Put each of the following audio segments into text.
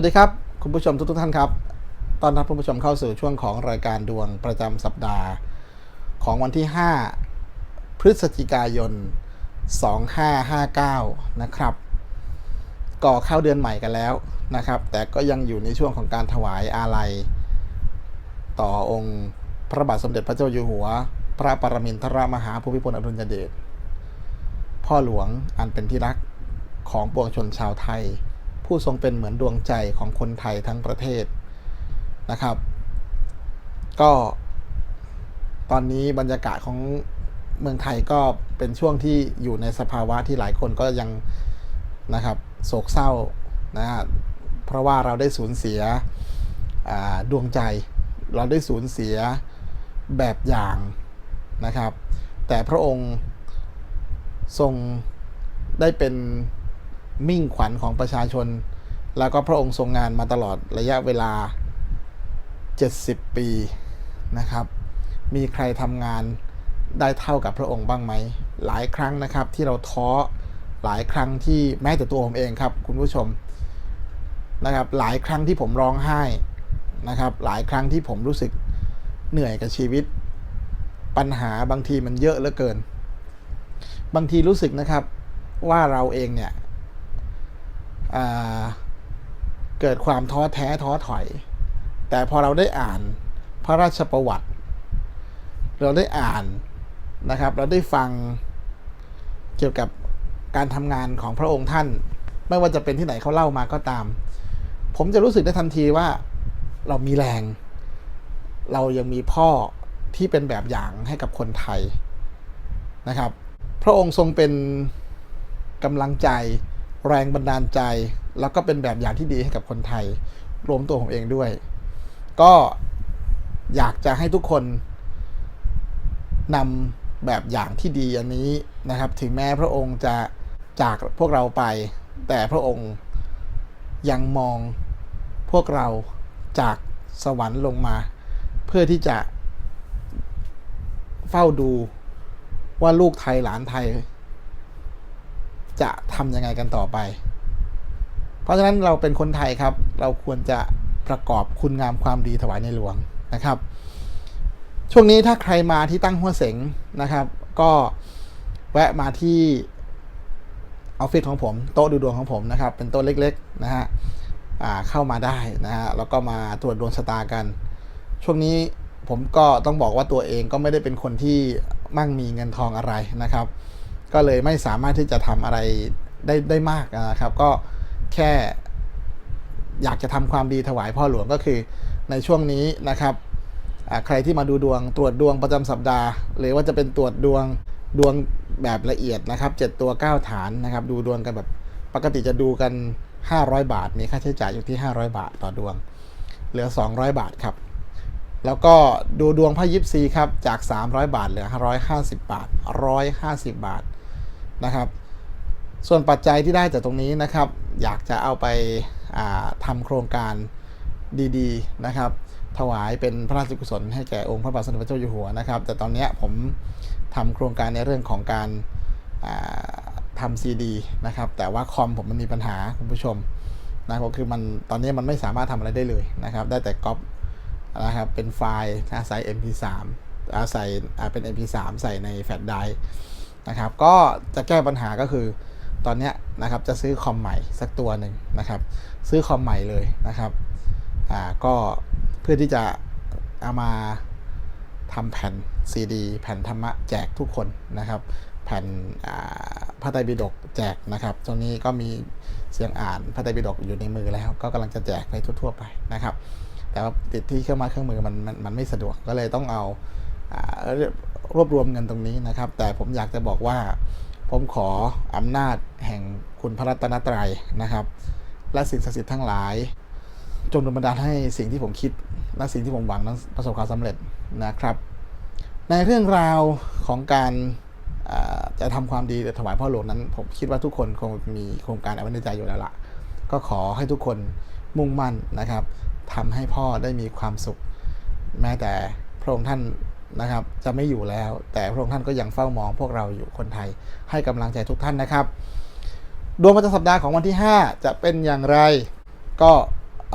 วัสดีครับ คุณผู้ชมทุกๆท่านครับ ตอนรับคุณผู้ชมเข้าสู่ช่วงของรายการดวงประจำสัปดาห์ ของวันที่ 5 พฤศจิกายน 2559 นะครับก่อเข้าเดือนใหม่กันแล้วนะครับ แต่ก็ยังอยู่ในช่วงของการถวายอาลัย ต่อองค์พระบาทสมเด็จพระเจ้าอยู่หัว พระปรมินทรมหาภูมิพลอดุลยเดชพ่อหลวงอันเป็นที่รักของปวงชนชาวไทย ผู้ทรงเป็นเหมือนดวงใจของคนไทยทั้งประเทศนะครับ ก็ตอนนี้บรรยากาศของเมืองไทยก็เป็นช่วงที่อยู่ในสภาวะที่หลายคนก็ยังนะครับโศกเศร้านะฮะเพราะว่าเราได้สูญเสียดวงใจ เราได้สูญเสียแบบอย่างนะครับ แต่พระองค์ทรงได้เป็น มิ่งขวัญของประชาชน แล้วก็พระองค์ทรงงานมาตลอดระยะเวลา 70 ปีนะครับ มีใครทำงานได้เท่ากับพระองค์บ้างไหม หลายครั้งนะครับที่เราท้อหลายครั้งที่แม้แต่ตัวผมเองครับ คุณผู้ชมนะครับ หลายครั้งที่ผมร้องไห้นะครับ หลายครั้งที่ผมรู้สึกเหนื่อยกับชีวิต ปัญหาบางทีมันเยอะเหลือเกิน บางทีรู้สึกนะครับว่าเราเองเนี่ย เกิดความท้อแท้ท้อถอย แต่พอเราได้อ่านพระราชประวัติ เราได้อ่านนะครับ เราได้ฟังเกี่ยวกับการทำงานของพระองค์ท่าน ไม่ว่าจะเป็นที่ไหนเขาเล่ามาก็ตาม ผมจะรู้สึกได้ทันทีว่าเรามีแรง เรายังมีพ่อที่เป็นแบบอย่างให้กับคนไทยนะครับ พระองค์ทรงเป็นกำลังใจ แรงบันดาลใจ แล้วก็เป็นแบบอย่างที่ดีให้กับคนไทย รวมตัวผมเองด้วย ก็อยากจะให้ทุกคนนำแบบอย่างที่ดีอันนี้นะครับ ถึงแม้พระองค์จะจากพวกเราไป แต่พระองค์ยังมองพวกเราจากสวรรค์ลงมา เพื่อที่จะเฝ้าดูว่าลูกไทยหลานไทย จะทำยังไงกันต่อไป เพราะฉะนั้นเราเป็นคนไทยครับ เราควรจะประกอบคุณงามความดีถวายในหลวงนะครับ ช่วงนี้ถ้าใครมาที่ตั้งหัวเสงนะครับ ก็แวะมาที่ออฟฟิศของผมโต๊ะดูดวงของผมนะครับ เป็นโต๊ะเล็กๆนะฮะอ่าเข้ามาได้นะฮะแล้วก็มาตรวจดวงชะตากัน ช่วงนี้ผมก็ต้องบอกว่าตัวเองก็ไม่ได้เป็นคนที่มั่งมีเงินทองอะไรนะครับ ก็เลยไม่สามารถที่จะทำอะไรได้ได้มากนะครับ ก็แค่อยากจะทำความดีถวายพ่อหลวงก็คือในช่วงนี้นะครับใครที่มาดูดวงตรวจดวงประจำสัปดาห์ หรือว่าจะเป็นตรวจดวงดวงแบบละเอียดนะครับ 7 ตัว 9 ฐานนะครับ ดูดวงกันแบบปกติจะดูกัน 500 บาท มีค่าใช้จ่ายอยู่ที่ 500 บาทต่อดวง เหลือ 200 บาทครับ แล้วก็ดูดวงพระยิปซีครับ จาก 300 บาทเหลือ 150 บาท 150 บาท นะครับ ส่วนปัจจัยที่ได้จากตรงนี้นะครับ อยากจะเอาไปาทำโครงการดีๆนะครับ ถวายเป็นพระราชกุศลให้แก่องค์พระบาทสมเด็จพระเจ้าอยู่หัวนะครับ แต่ตอนนี้ผมทำโครงการในเรื่องของการาทำซีดีนะครับ แต่ว่าคอมผมมันมีปัญหาคุณผู้ชมนะก็คือมันตอนนี้มันไม่สามารถทำอะไรได้เลยนะครับ ได้แต่ก๊อปนะครับเป็นไฟล์นะใส่ MP3 อ่าใส่เป็น MP3 ใส่ในแฟลชไดร์ นะครับ ก็จะแก้ปัญหาก็คือตอนนี้นะครับจะซื้อคอมใหม่สักตัวหนึ่งนะครับ ซื้อคอมใหม่เลยนะครับอ่าก็เพื่อที่จะเอามาทำแผ่นซีดีแผ่นธรรมะแจกทุกคนนะครับแผ่นพระไตรปิฎกแจกนะครับ ตรงนี้ก็มีเสียงอ่านพระไตรปิฎกอยู่ในมือแล้ว ก็กำลังจะแจกไปทั่ว ๆ ไปนะครับ แต่ว่าติดที่เครื่องไม้เครื่องมือมันมันมันไม่สะดวกก็เลยต้องเอาอ่า รวบรวมเงินตรงนี้นะครับ แต่ผมอยากจะบอกว่า ผมขออำนาจแห่งคุณพระรัตนตรัยนะครับ และสิ่งศักดิ์สิทธิ์ทั้งหลาย จงดลบันดาลให้สิ่งที่ผมคิด และสิ่งที่ผมหวังนั้นประสบความสำเร็จนะครับ ในเรื่องราวของการจะทำความดีถวายพ่อหลวงนั้น ผมคิดว่าทุกคนคงมีโครงการเอาไว้ในใจอยู่แล้วล่ะ ก็ขอให้ทุกคนมุ่งมั่นนะครับทำให้พ่อได้มีความสุข แม้แต่พระองค์ท่าน นะครับ จะไม่อยู่แล้ว แต่พระองค์ท่านก็ยังเฝ้ามองพวกเราอยู่คนไทย ให้กำลังใจทุกท่านนะครับ ดวงประจำสัปดาห์ของวันที่ 5 จะเป็นอย่างไร ก็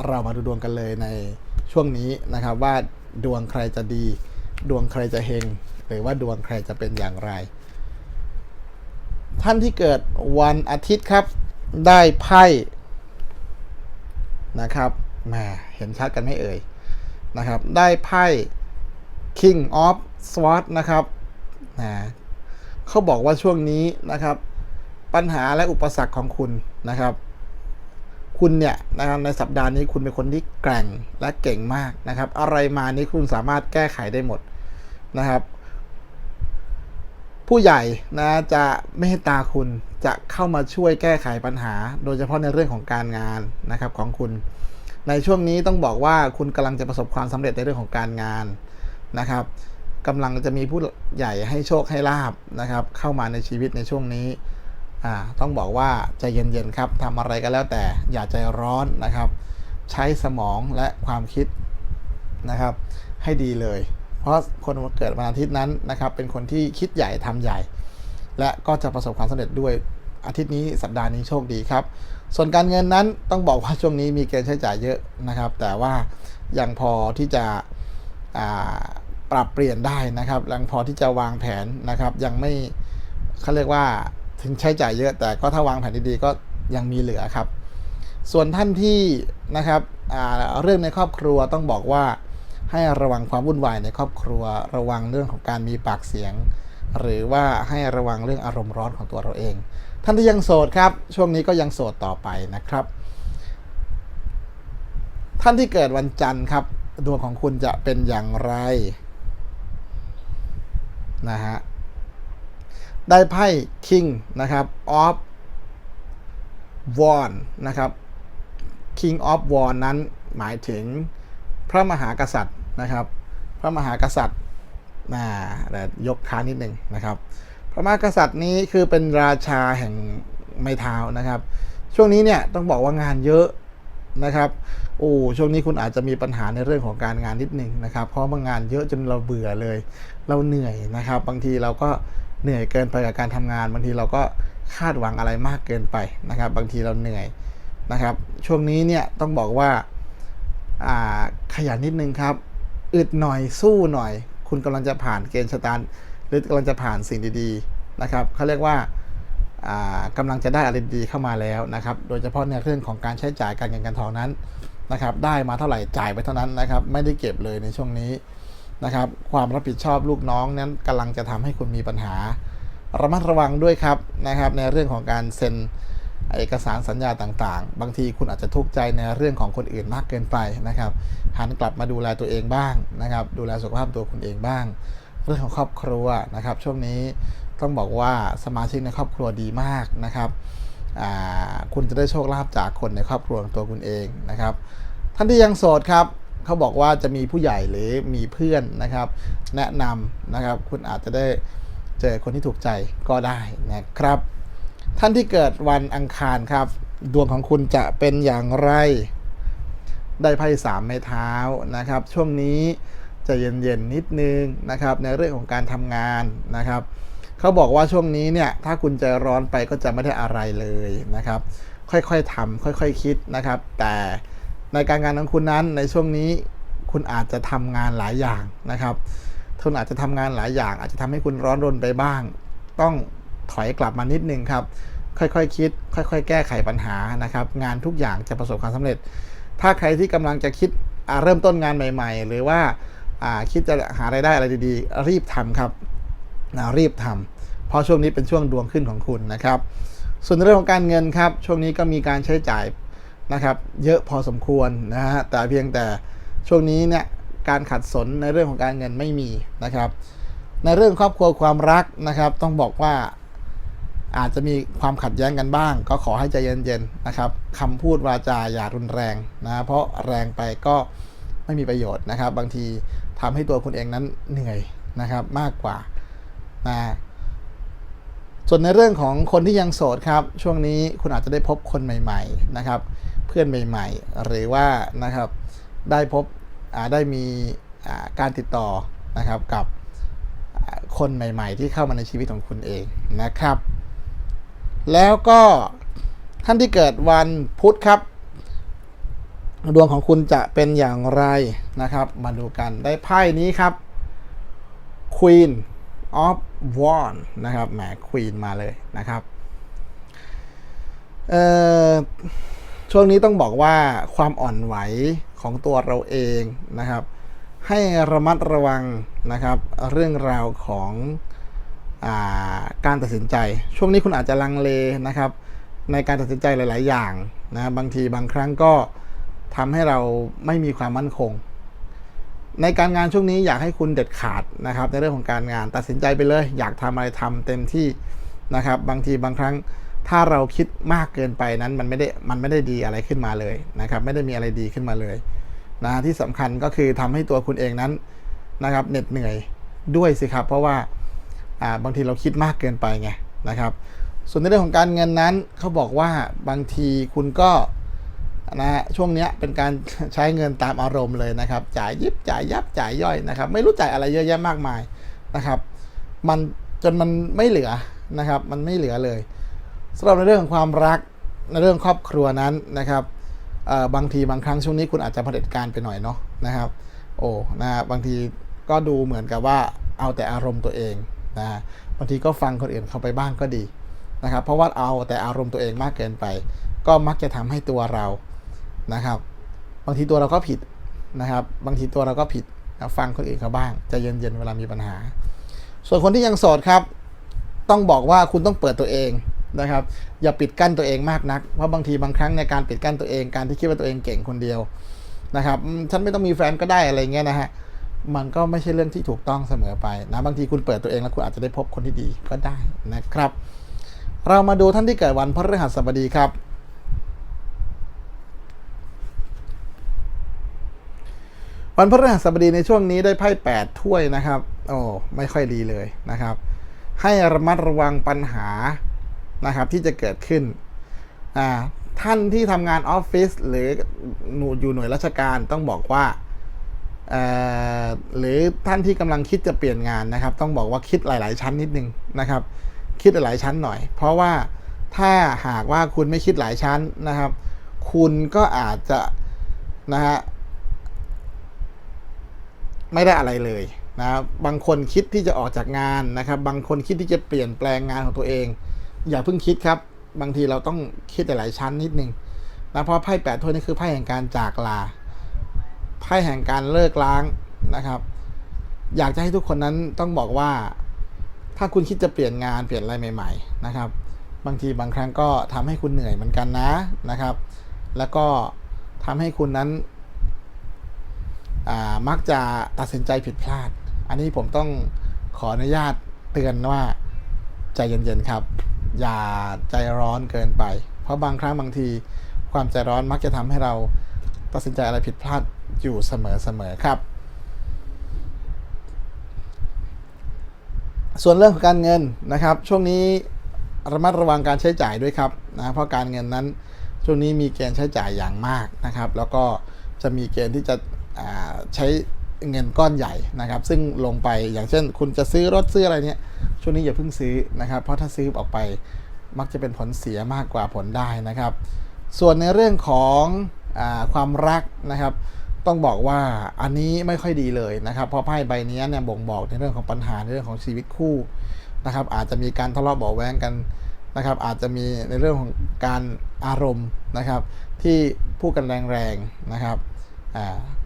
เรามาดูดวงกันเลยในช่วงนี้นะครับว่าดวงใครจะดี ดวงใครจะเฮงหรือว่าดวงใครจะเป็นอย่างไร ท่านที่เกิดวันอาทิตย์ครับได้ไพ่นะครับแหมเห็นชัดกันไม่เอ่ยนะครับ ได้ไพ่ King of Swords นะครับนะเขาบอกว่าช่วงนี้นะครับ ปัญหาและอุปสรรคของคุณนะครับ คุณเนี่ยนะครับในสัปดาห์นี้คุณเป็นคนที่แกร่งและเก่งมากนะครับ อะไรมานี้คุณสามารถแก้ไขได้หมดนะครับ ผู้ใหญ่นะจะเมตตาคุณจะเข้ามาช่วยแก้ไขปัญหา โดยเฉพาะในเรื่องของการงานนะครับของคุณ ในช่วงนี้ต้องบอกว่าคุณกำลังจะประสบความสำเร็จในเรื่องของการงาน นะครับกำลังจะมีผู้ใหญ่ให้โชคให้ลาบนะครับ เข้ามาในชีวิตในช่วงนี้ต้องบอกว่าใจเย็นๆครับทำอะไรก็แล้วแต่อย่าใจร้อนนะครับ ใช้สมองและความคิดนะครับ ให้ดีเลย เพราะคนเกิดวันอาทิตย์นั้นนะครับ เป็นคนที่คิดใหญ่ทำใหญ่ และก็จะประสบความสำเร็จด้วยอาทิตย์นี้สัปดาห์นี้โชคดีครับ ส่วนการเงินนั้นต้องบอกว่าช่วงนี้มีเกณฑ์ใช้จ่ายเยอะนะครับ แต่ว่ายังพอที่จะอ่า ปรับเปลี่ยนได้นะครับยังพอที่จะวางแผนนะครับ ยังไม่เขาเรียกว่าถึงใช้จ่ายเยอะแต่ก็ถ้าวางแผนดีๆก็ยังมีเหลือครับ ส่วนท่านที่นะครับเรื่องในครอบครัวต้องบอกว่าให้ระวังความวุ่นวายในครอบครัว ระวังเรื่องของการมีปากเสียง หรือว่าให้ระวังเรื่องอารมณ์ร้อนของตัวเราเอง ท่านที่ยังโสดครับ ช่วงนี้ก็ยังโสดต่อไปนะครับ ท่านที่เกิดวันจันทร์ครับดวงของคุณจะเป็นอย่างไร นะฮะ ได้ไพ่ King นะครับ of w a n นะครับ King of w a n นั้นหมายถึงพระมหากษัตริย์นะครับ พระมหากษัตริย์นะแต่ยกค้านิดหนึ่งนะครับ พระมหากษัตริย์นี้คือเป็นราชาแห่งไม้เท้านะครับ ช่วงนี้เนี่ยต้องบอกว่างานเยอะนะครับ โอ้ ช่วงนี้คุณอาจจะมีปัญหาในเรื่องของการงานนิดหนึ่งนะครับ เพราะว่างานเยอะจนเราเบื่อเลย เราเหนื่อยนะครับ บางทีเราก็เหนื่อยเกินไปกับการทำงาน บางทีเราก็คาดหวังอะไรมากเกินไปนะครับ บางทีเราเหนื่อยนะครับ ช่วงนี้เนี่ยต้องบอกว่าขยันนิดนึงครับอึดหน่อยสู้หน่อย คุณกำลังจะผ่านเกณฑ์ชะตาหรือกำลังจะผ่านสิ่งดีๆนะครับเขาเรียกว่าอ่ากำลังจะได้อะไรดีๆเข้ามาแล้วนะครับ โดยเฉพาะในเรื่องของการใช้จ่ายการเงินการทองนั้นนะครับ ได้มาเท่าไหร่จ่ายไปเท่านั้นนะครับ ไม่ได้เก็บเลยในช่วงนี้ นะครับ ความรับผิดชอบลูกน้องนั้นกำลังจะทำให้คุณมีปัญหา ระมัดระวังด้วยครับนะครับ ในเรื่องของการเซ็นเอกสารสัญญาต่างๆ บางทีคุณอาจจะทุกข์ใจในเรื่องของคนอื่นมากเกินไปนะครับ หันกลับมาดูแลตัวเองบ้างนะครับ ดูแลสุขภาพตัวคุณเองบ้าง เรื่องของครอบครัวนะครับ ช่วงนี้ต้องบอกว่าสมาชิกในครอบครัวดีมากนะครับ คุณจะได้โชคลาภจากคนในครอบครัวของตัวคุณเองนะครับ ท่านที่ยังโสดครับ เขาบอกว่าจะมีผู้ใหญ่หรือมีเพื่อนนะครับ แนะนำนะครับ คุณอาจจะได้เจอคนที่ถูกใจก็ได้นะครับ ท่านที่เกิดวันอังคารครับ ดวงของคุณจะเป็นอย่างไร ได้ไพ่สามไม้เท้านะครับ ช่วงนี้จะเย็นๆนิดนึงนะครับ ในเรื่องของการทำงานนะครับเขาบอกว่าช่วงนี้เนี่ยถ้าคุณใจร้อนไปก็จะไม่ได้อะไรเลยนะครับ ค่อยๆทำค่อยๆคคิดนะครับ แต่ ในการงานของคุณนั้นในช่วงนี้คุณอาจจะทำงานหลายอย่างนะครับคุณอาจจะทำงานหลายอย่าง อาจจะทำให้คุณร้อนรนไปบ้าง ต้องถอยกลับมานิดนึงครับ ค่อยๆคคิด ค่อย ๆ แก้ไขปัญหานะครับ งานทุกอย่างจะประสบความสำเร็จ ถ้าใครที่กำลังจะคิดเริ่มต้นงานใหม่ ๆ หรือว่าคิดจะหารายได้อะไรดีๆ รีบทำครับนะรีบทำเพราะช่วงนี้เป็นช่วงดวงขึ้นของคุณนะครับ ส่วนเรื่องของการเงินครับ ช่วงนี้ก็มีการใช้จ่าย นะครับเยอะพอสมควรนะฮะแต่เพียงแต่ช่วงนี้เนี่ยการขัดสนในเรื่องของการเงินไม่มีนะครับ ในเรื่องครอบครัวความรักนะครับ ต้องบอกว่าอาจจะมีความขัดแย้งกันบ้าง ก็ขอให้ใจเย็นๆนะครับคำพูดวาจาอย่ารุนแรงนะเพราะแรงไปก็ไม่มีประโยชน์นะครับ บางทีทำให้ตัวคุณเองนั้นเหนื่อยนะครับมากกว่านะส่วนในเรื่องของคนที่ยังโสดครับ ช่วงนี้คุณอาจจะได้พบคนใหม่ ๆ นะครับ เพื่อนใหม่ ๆ หรือว่านะครับได้พบได้มีการติดต่อนะครับกับคนใหม่ ๆ ที่เข้ามาในชีวิตของคุณเองนะครับ แล้วก็ท่านที่เกิดวันพุธครับ ดวงของคุณจะเป็นอย่างไรนะครับ มาดูกันได้ไพ่นี้ครับ Queen of Wands นะครับแหม Queen มาเลยนะครับ เอ่อ ช่วงนี้ต้องบอกว่าความอ่อนไหวของตัวเราเองนะครับ ให้ระมัดระวังนะครับ เรื่องราวของอาการตัดสินใจ ช่วงนี้คุณอาจจะลังเลนะครับ ในการตัดสินใจหลาย ๆ อย่างนะบางทีบางครั้งก็ทำให้เราไม่มีความมั่นคง ในการงานช่วงนี้อยากให้คุณเด็ดขาดนะครับ ในเรื่องของการงานตัดสินใจไปเลย อยากทำอะไรทำเต็มที่นะครับ บางทีบางครั้ง ถ้าเราคิดมากเกินไปนั้นมันไม่ได้มันไม่ได้ดีอะไรขึ้นมาเลยนะครับ ไม่ได้มีอะไรดีขึ้นมาเลยนะที่สำคัญก็คือทำให้ตัวคุณเองนั้นนะครับเหน็ดเหนื่อยด้วยสิครับ เพราะว่าอ่าบางทีเราคิดมากเกินไปไงนะครับ ส่วนในเรื่องของการเงินนั้นเขาบอกว่าบางทีคุณก็นะฮะช่วงนี้เป็นการใช้เงินตามอารมณ์เลยนะครับ จ่ายยิบจ่ายยับจ่ายย่อยนะครับ ไม่รู้จ่ายอะไรเยอะแยะมากมายนะครับ มันจนมันไม่เหลือนะครับ มันไม่เหลือเลย สำหรับในเรื่องของความรักในเรื่องครอบครัวนั้นนะครับบางทีบางครั้งช่วงนี้คุณอาจจะเผด็จการไปหน่อยเนาะนะครับ โอ้นะบางทีก็ดูเหมือนกับว่าเอาแต่อารมณ์ตัวเองนะบางทีก็ฟังคนอื่นเข้าไปบ้างก็ดีนะครับ เพราะว่าเอาแต่อารมณ์ตัวเองมากเกินไป ก็มักจะทำให้ตัวเรานะครับ บางทีตัวเราก็ผิดนะครับ บางทีตัวเราก็ผิดฟังคนอื่นเขาบ้างใจะเย็นๆเวลามีปัญหา ส่วนคนที่ยังโสดครับ ต้องบอกว่าคุณต้องเปิดตัวเอง นะครับ อย่าปิดกั้นตัวเองมากนัก เพราะบางทีบางครั้งในการปิดกั้นตัวเองการที่คิดว่าตัวเองเก่งคนเดียวนะครับฉันไม่ต้องมีแฟนก็ได้อะไรเงี้ยนะฮะมันก็ไม่ใช่เรื่องที่ถูกต้องเสมอไปนะบางทีคุณเปิดตัวเองแล้วคุณอาจจะได้พบคนที่ดีก็ได้นะครับ เรามาดูท่านที่เกิดวันพฤหัสบดีครับวันพฤหัสบดีในช่วงนี้ได้ไพ่แปดถ้วยนะครับ โอ้ ไม่ค่อยดีเลยนะครับ ให้ระมัดระวังปัญหา นะครับที่จะเกิดขึ้นอ่าท่านที่ทำงานออฟฟิศหรือหนูอยู่หน่วยราชการต้องบอกว่าหรือท่านที่กำลังคิดจะเปลี่ยนงานนะครับ ต้องบอกว่าคิดหลาย ๆ ชั้นนิดนึงนะครับ คิดหลาย ๆ ชั้นหน่อย เพราะว่าถ้าหากว่าคุณไม่คิดหลายชั้นนะครับ คุณก็อาจจะนะฮะไม่ได้อะไรเลยนะครับบางคนคิดที่จะออกจากงานนะครับ บางคนคิดที่จะเปลี่ยนแปลงงานของตัวเอง อย่าเพิ่งคิดครับ บางทีเราต้องคิดหลายชั้นนิดนึงนะเพราะไพ่แปดถ้วยนี่คือไพ่แห่งการจากลาไพ่แห่งการเลิกล้างนะครับ อยากจะให้ทุกคนนั้นต้องบอกว่า ถ้าคุณคิดจะเปลี่ยนงานเปลี่ยนอะไรใหม่ ๆ นะครับ บางทีบางครั้งก็ทำให้คุณเหนื่อยเหมือนกันนะนะครับ แล้วก็ทำให้คุณนั้นอ่ามักจะตัดสินใจผิดพลาด อันนี้ผมต้องขออนุญาตเตือนว่าใจเย็นๆครับ อย่าใจร้อนเกินไป เพราะบางครั้งบางที ความใจร้อนมักจะทำให้เราตัดสินใจอะไรผิดพลาดอยู่เสมอๆครับ ส่วนเรื่องของการเงินนะครับ ช่วงนี้ระมัดระวังการใช้จ่ายด้วยครับนะเพราะการเงินนั้นช่วงนี้มีเกณฑ์ใช้จ่ายอย่างมากนะครับ แล้วก็จะมีเกณฑ์ที่จะใช้เงินก้อนใหญ่นะครับ ซึ่งลงไปอย่างเช่น คุณจะซื้อรถซื้ออะไรเนี่ย ช่วงนี้อย่าเพิ่งซื้อนะครับ เพราะถ้าซื้อออกไปมักจะเป็นผลเสียมากกว่าผลได้นะครับ ส่วนในเรื่องของอความรักนะครับ ต้องบอกว่าอันนี้ไม่ค่อยดีเลยนะครับ เพราะไพ่ใบนี้เนี่ยบ่งบอกในเรื่องของปัญหาในเรื่องของชีวิตคู่นะครับ อาจจะมีการทะเลาะเบาแวงกันนะครับ อาจจะมีในเรื่องของการอารมณ์นะครับ ที่พูดกันแรงๆนะครับ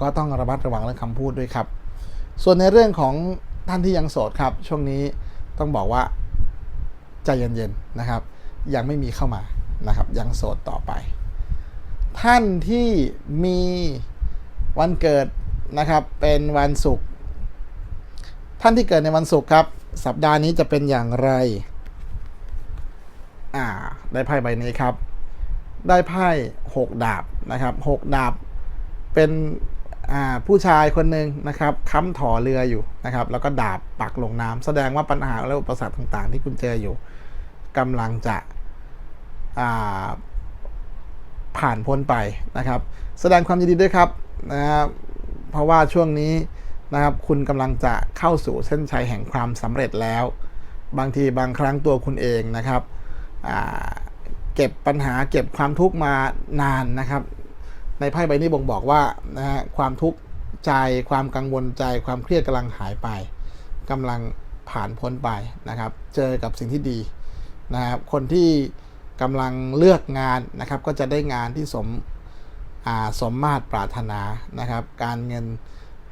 ก็ต้องระมัดระวังเรื่องคำพูดด้วยครับ ส่วนในเรื่องของท่านที่ยังโสดครับ ช่วงนี้ ต้องบอกว่าใจเย็นๆนะครับ ยังไม่มีเข้ามานะครับ ยังโสดต่อไป ท่านที่มีวันเกิดนะครับเป็นวันศุกร์ท่านที่เกิดในวันศุกร์ครับ สัปดาห์นี้จะเป็นอย่างไรอ่าได้ไพ่ใบนี้ครับ ได้ไพ่หกดาบนะครับหกดาบเป็น ผู้ชายคนหนึ่งนะครับค้ำถอเรืออยู่นะครับ แล้วก็ดาบปักลงน้ำแสดงว่าปัญหาและอุปสรรคต่างๆ ที่คุณเจออยู่กำลังจะผ่านพ้นไปนะครับ แสดงความยินดีด้วยครับนะครับเพราะว่าช่วงนี้นะครับคุณกำลังจะเข้าสู่เส้นชัยแห่งความสำเร็จแล้ว บางทีบางครั้งตัวคุณเองนะครับเก็บปัญหาเก็บความทุกข์มานานนะครับ ในไพ่ใบนี้บ่งบอกว่านะฮะความทุกข์ใจความกังวลใจ ความเครียดกำลังหายไปกำลังผ่านพ้นไปนะครับ เจอกับสิ่งที่ดีนะครับคนที่กำลังเลือกงานนะครับ ก็จะได้งานที่สมสมมาตรปรารถนานะครับ การเงิน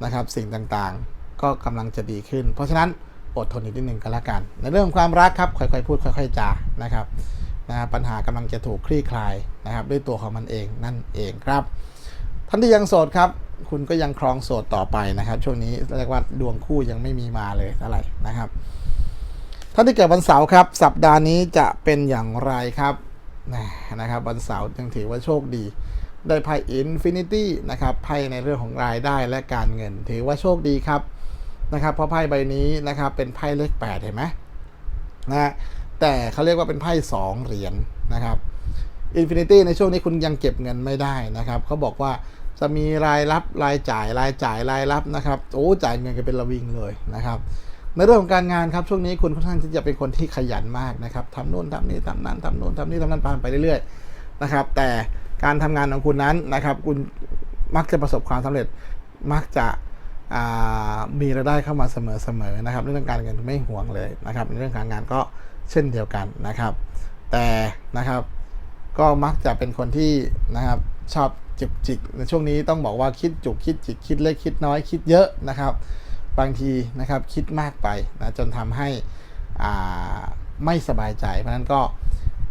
นะครับสิ่งต่างๆ ก็กำลังจะดีขึ้น เพราะฉะนั้นอดทนอีกนิดหนึ่งก็แล้วกัน ในเรื่องความรักครับค่อยๆพูดค่อย ๆจานะครับ นะปัญหากำลังจะถูกคลี่คลายนะครับด้วยตัวของมันเองนั่นเองครับ ท่านที่ยังโสดครับ คุณก็ยังครองโสดต่อไปนะครับ ช่วงนี้เรียกว่าดวงคู่ยังไม่มีมาเลยเท่าไหร่นะครับ ท่านที่เกิดวันเสาร์ครับ สัปดาห์นี้จะเป็นอย่างไรครับนะครับวันเสาร์ยังถือว่าโชคดี ได้ไพ่อินฟินิตี้นะครับไพ่ในเรื่องของรายได้และการเงิน ถือว่าโชคดีครับนะครับเพราะไพ่ใบนี้นะครับเป็นไพ่เลข8เห็นไหมนะ แต่เขาเรียกว่าเป็นไพ่สองเหรียญนะครับอินฟินิตี้ในช่วงนี้คุณยังเก็บเงินไม่ได้นะครับเขาบอกว่าจะมีรายรับรายจ่ายรายจ่ายรายรับนะครับโอ้จ่ายเงินกันเป็นระวิงเลยนะครับในเรื่องของการงานครับช่วงนี้คุณค่อนข้างที่จะเป็นคนที่ขยันมากนะครับทำโน่นทำนี่ทำนั่นทำโน่นทำนี่ทำนั่นไปเรื่อยๆนะครับแต่การทำงานของคุณนั้นนะครับคุณมักจะประสบความสำเร็จมักจะ มีรายได้เข้ามาเสมอๆนะครับ เรื่องการเงินไม่ห่วงเลยนะครับในเรื่องการงานก็เช่นเดียวกันนะครับ แต่นะครับก็มักจะเป็นคนที่นะครับชอบจิกจิกในช่วงนี้ต้องบอกว่าคิดจุกคิดจิกคิดเล็กคิดน้อยคิดเยอะนะครับ บางทีนะครับคิดมากไปนะจนทำให้อ่าไม่สบายใจ เพราะฉะนั้นก็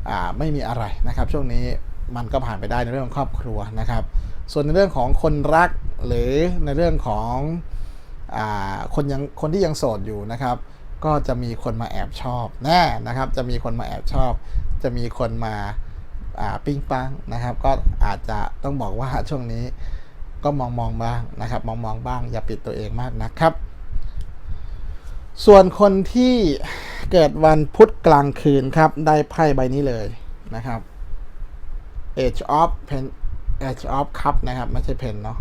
อ่าไม่มีอะไรนะครับ ช่วงนี้มันก็ผ่านไปได้ในเรื่องของครอบครัวนะครับ ส่วนในเรื่องของคนรักหรือในเรื่องของอคนยังคนที่ยังโสดอยู่นะครับ ก็จะมีคนมาแอบชอบแน่นะครับ จะมีคนมาแอบชอบ จะมีคนมาอ่าปิ้งปังนะครับ ก็อาจจะต้องบอกว่าช่วงนี้ก็มองมองบ้างนะครับ มองมองบ้างอย่าปิดตัวเองมากนะครับ ส่วนคนที่เกิดวันพุธกลางคืนครับ ได้ไพ่ใบนี้เลยนะครับ Age of Pen Age of Cup นะครับ ไม่ใช่เพนเนาะ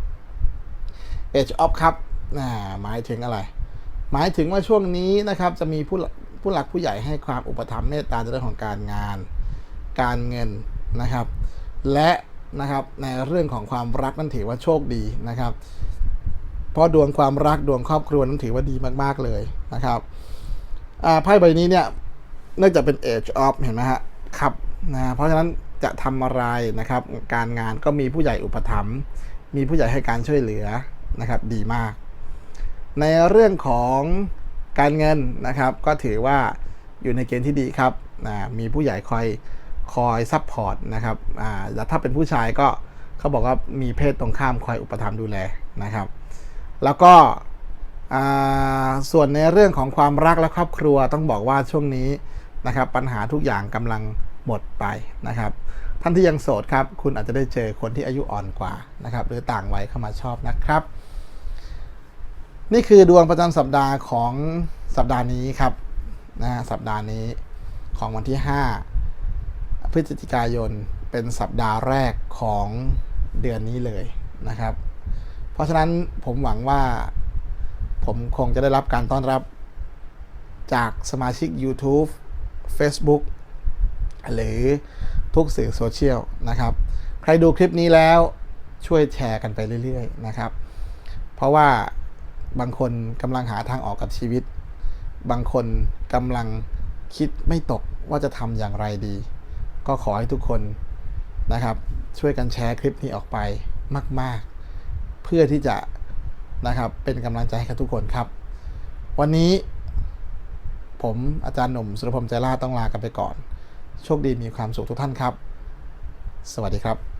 Age of Cup นะหมายถึงอะไร หมายถึงว่าช่วงนี้นะครับ จะมีผู้หลักผู้หลักผู้ใหญ่ให้ความอุปถัมภ์เมตตาในเรื่องของการงาน การเงินนะครับ และนะครับในเรื่องของความรักนั่นถือว่าโชคดีนะครับ เพราะดวงความรักดวงครอบครัวนั้นถือว่าดีมาก ๆ เลยนะครับไพ่ใบนี้เนี่ยเนื่องจากเป็น Age of เห็นไหมฮะครับนะเพราะฉะนั้น จะทำอะไรนะครับ การงานก็มีผู้ใหญ่อุปถัมภ์มีผู้ใหญ่ให้การช่วยเหลือนะครับดีมาก ในเรื่องของการเงินนะครับ ก็ถือว่าอยู่ในเกณฑ์ที่ดีครับมีผู้ใหญ่คอยคอยซัพพอร์ตนะครับแล้วถ้าเป็นผู้ชายก็เขาบอกว่ามีเพศตรงข้ามคอยอุปถัมภ์ดูแลนะครับ แล้วก็ส่วนในเรื่องของความรักและครอบครัวต้องบอกว่าช่วงนี้นะครับ ปัญหาทุกอย่างกำลังหมดไปนะครับ ท่านที่ยังโสดครับ คุณอาจจะได้เจอคนที่อายุอ่อนกว่านะครับหรือต่างวัยเข้ามาชอบนะครับ นี่คือดวงประจำสัปดาห์ของสัปดาห์นี้ครับนะสัปดาห์นี้ของวันที่ 5 พฤศจิกายนเป็นสัปดาห์แรกของเดือนนี้เลยนะครับ เพราะฉะนั้นผมหวังว่าผมคงจะได้รับการต้อนรับจากสมาชิก YouTube Facebook หรือ ทุกสื่อโซเชียลนะครับ ใครดูคลิปนี้แล้วช่วยแชร์กันไปเรื่อยๆนะครับ เพราะว่าบางคนกำลังหาทางออกกับชีวิต บางคนกำลังคิดไม่ตกว่าจะทำอย่างไรดี ก็ขอให้ทุกคนนะครับ ช่วยกันแชร์คลิปนี้ออกไปมาก ๆ เพื่อที่จะนะครับเป็นกำลังใจให้กับทุกคนครับ วันนี้ผมอาจารย์หนุ่มสุรพลใจล่าต้องลากันไปก่อน โชคดีมีความสุขทุกท่านครับ สวัสดีครับ